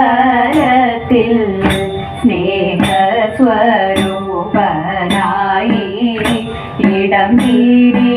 ഇടപ്പിള്ളിയമ്പലത്തിൽ സ്നേഹസ്വരൂപനായി ഇടം തീരി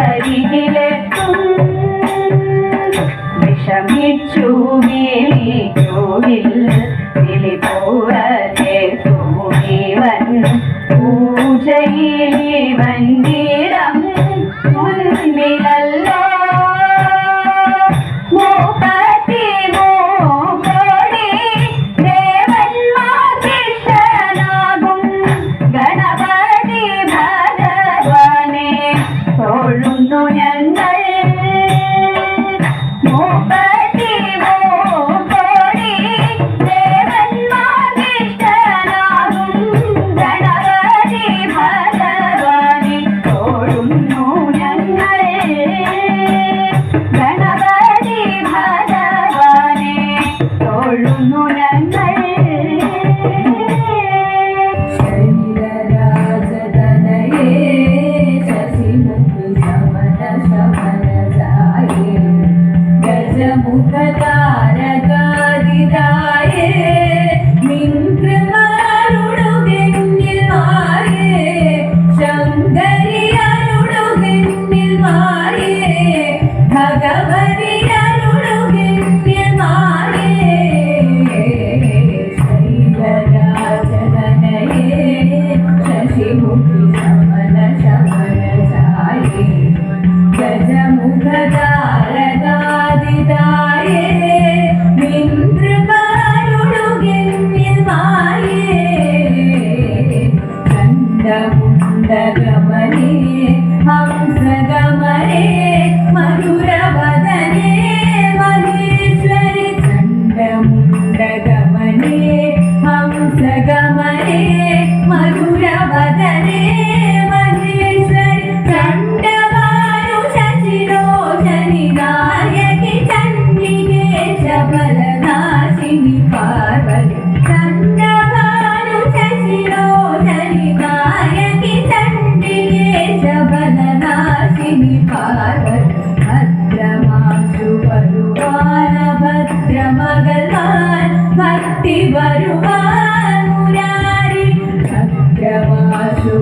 Tadi. ഭദ്രമാശു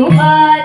you are.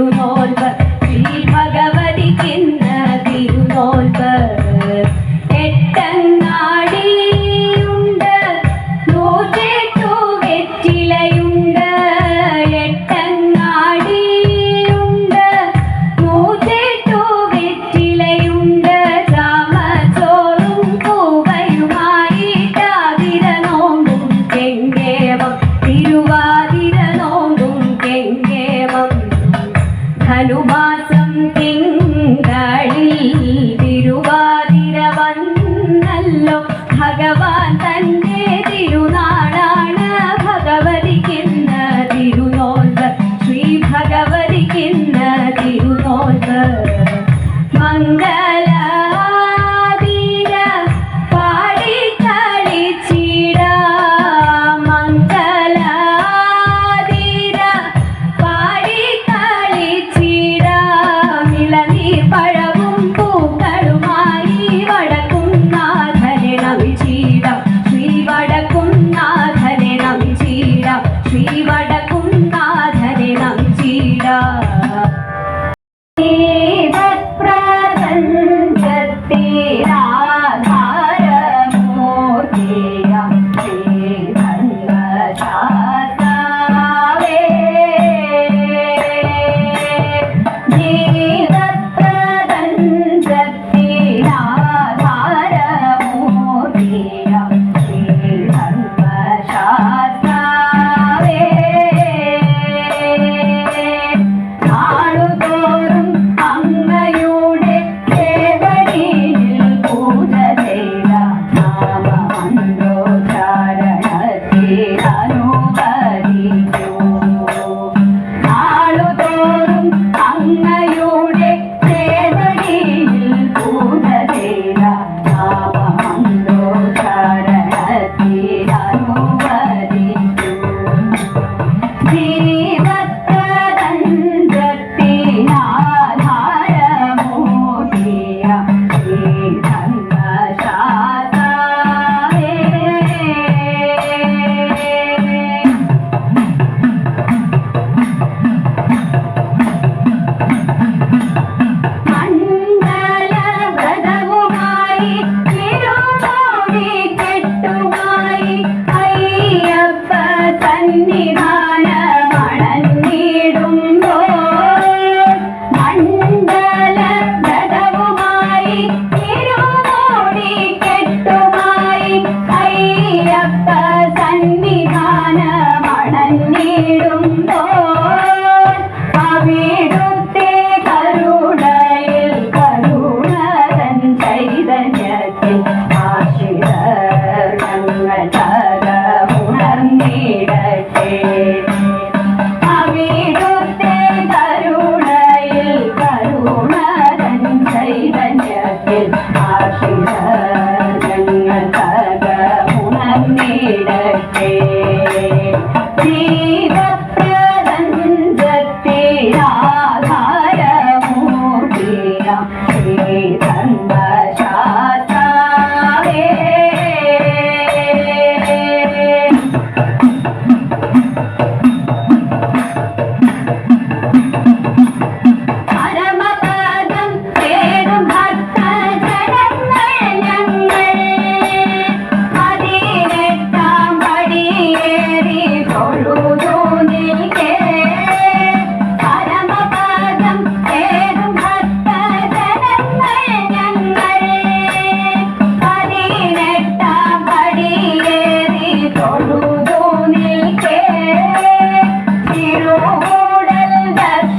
you know. നമിച്ചിടാം that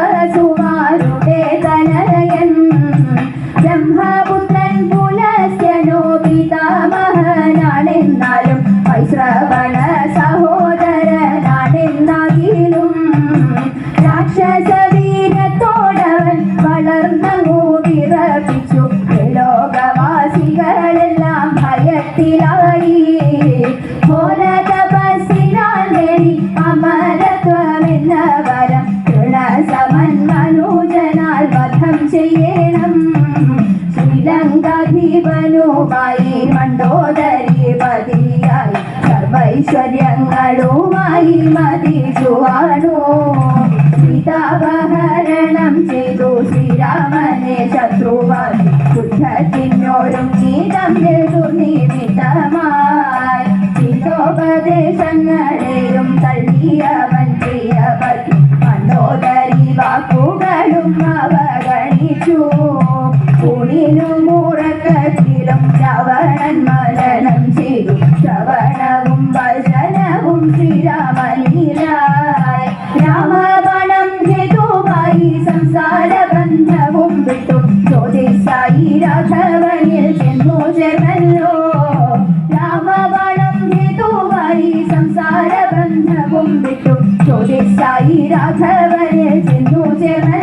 సరసు ശ്രീലങ്കാധിപനുമായി മണ്ടോദരി പതിയായി സർവൈശ്വര്യങ്ങളുമായി മതിച്ചുവാണു സീതാപഹരണം ചെയ്തു ശ്രീരാമനെ ശത്രുവായി യുദ്ധത്തിനോടും ഗീതം നിമിതമായി ഹിതോപദേശങ്ങളെയും തള്ളിയവൻ പ്രിയപതി മണ്ടോദരി വാക്കുകളും അവഗണിച്ചു. ൂണിലും മുറക്കത്തിലും ശ്രവണൻ മരണം ചെയ്തു. ശ്രവണവും വചനവും ശ്രീരാമനീരായി രാമബണം ഹേതുവായി സംസാര ബന്ധവും വിട്ടു. ജ്യോതിസായി രാഘവനിൽ ചെന്നു ചേർന്നല്ലോ. രാമബണം ഹേതുവായി സംസാര ബന്ധവും വിട്ടു. ജ്യോതിസായി രാഘവനിൽ ചെന്നു